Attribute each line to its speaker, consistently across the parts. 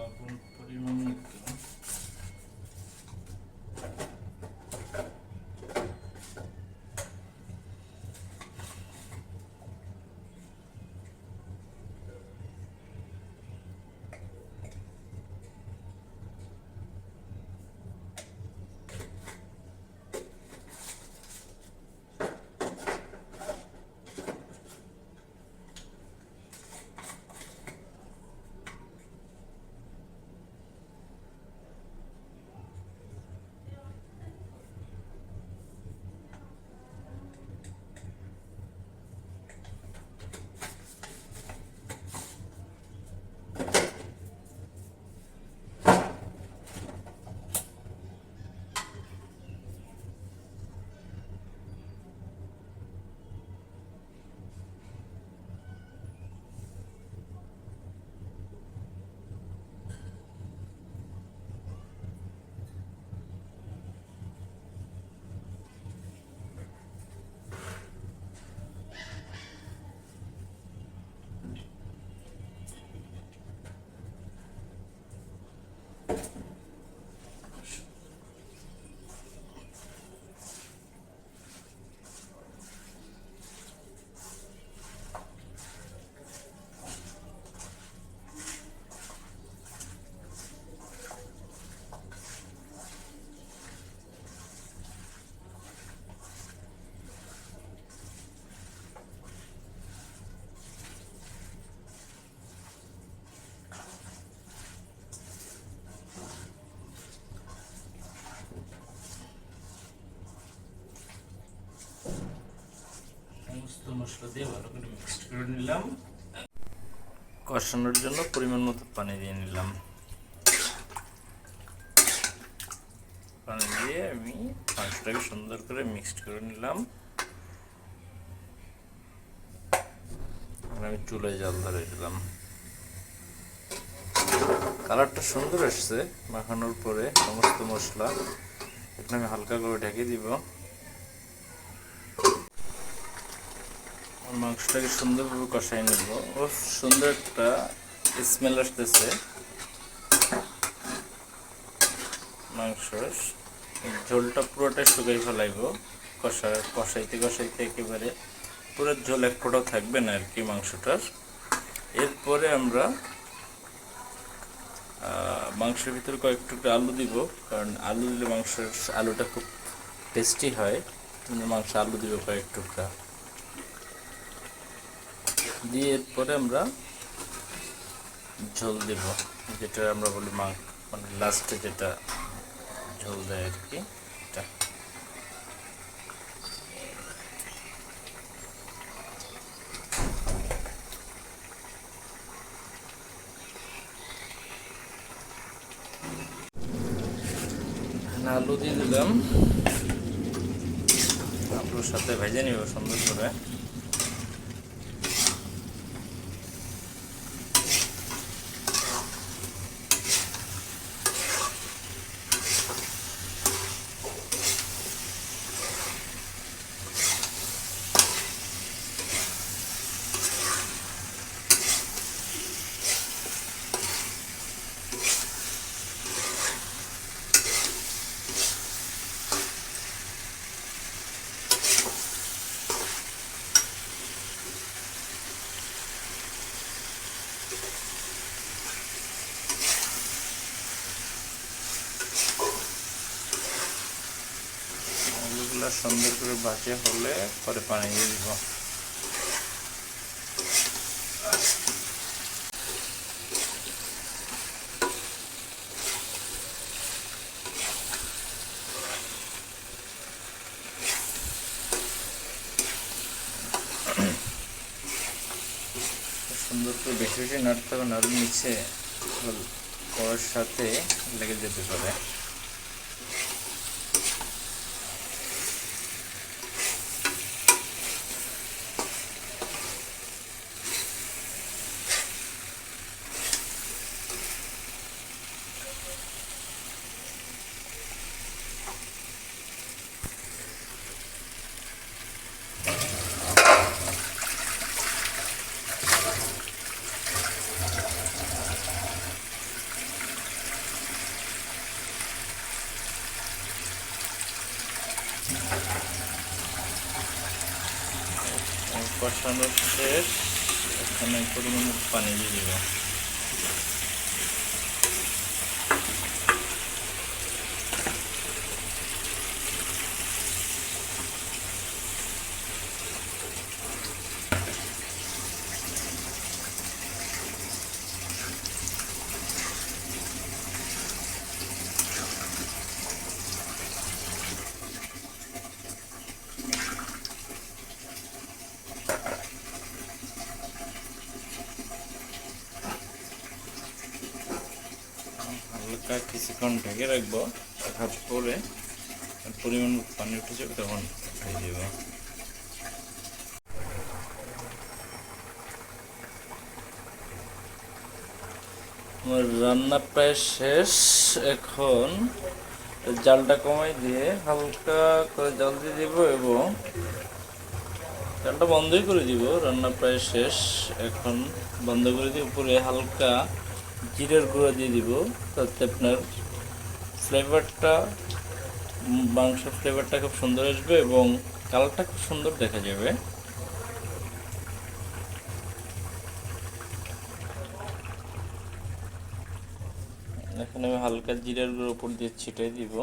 Speaker 1: লবণ নিলাম কষানোর জন্য পরিমাণ মতো পানি দিয়ে নিলাম। পানি দিয়ে আমি মাংসটাকে সুন্দর করে মিক্সড করে নিলাম। আমি চুলায় জল ধরে দিলাম। কালারটা সুন্দর আসছে মাখানোর পরে সমস্ত মশলা এখন আমি হালকা করে ঢেকে দিব। মাংসটাকে সুন্দরভাবে কষাই নেব। ও সুন্দর একটা স্মেল আসতেছে। মাংস ঝোলটা পুরোটাই শুকাই ফেলাইব। কষা, কষাইতে কষাইতে একেবারে পুরো ঝোল এক ফোঁটাও থাকবে না আর কি মাংসটার। এরপরে আমরা মাংসের ভিতরে কয়েক টুকরো আলু দিব, কারণ আলু দিলে মাংসের আলুটা খুব টেস্টি হয়। মাংস আলু দিব কয়েক টুকরা দিয়ে এরপরে আমরা ঝোল দেব, যেটা আমরা বলি মা মানে লাস্টে যেটা ঝোল দেয় আর কি, এটা। আলু দিয়ে দিলাম। আলুর সাথে ভেজে নিব সুন্দর করে। সুন্দর করে ভাজা হলে পরে পানি দিয়ে দিব। সুন্দর করে বেশি বেশি নাড়তে হবে নাড়ুর নিচে কড়ার সাথে লেগে যেতে পারে। কষানো শেষ। এখানে পরিমাণ পানি দিয়ে দেবো হালকা কিছুক্ষণ ঢেকে রাখব রাখার পরে পরিমাণ পানি উঠে যাবে তখন উঠিয়ে দিব। আমার রান্না প্রায় শেষ, এখন জালটা কমাই দিয়ে হালকা করে জল দিয়ে দিব এবং জালটা বন্ধই করে দিব। রান্না প্রায় শেষ, এখন বন্ধ করে দিয়ে উপরে হালকা জিরের গুঁড়ো দিয়ে দিব। তাতে আপনার ফ্লেভারটা মাংস ফ্লেভারটা খুব সুন্দর আসবে এবং কালারটা খুব সুন্দর দেখা যাবে। এখানে আমি হালকা জিরের গুঁড়ো উপর দিয়ে ছিটাই দিব।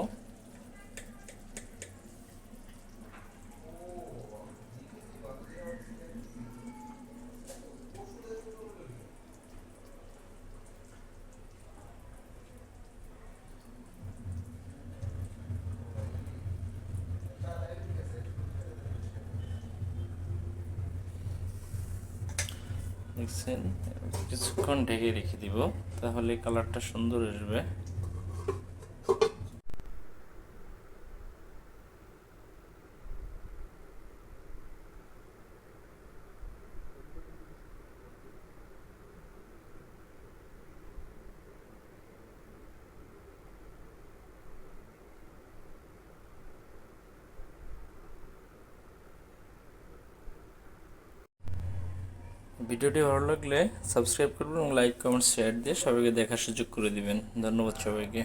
Speaker 1: দেখছেন? কিছুক্ষণ ঢেকে রেখে দিব তাহলে কালারটা সুন্দর আসবে। ভিডিওটি ভালো লাগলে সাবস্ক্রাইব করবেন এবং লাইক, কমেন্ট, শেয়ার দিয়ে সবাইকে দেখার সুযোগ করে দিবেন। ধন্যবাদ সবাইকে।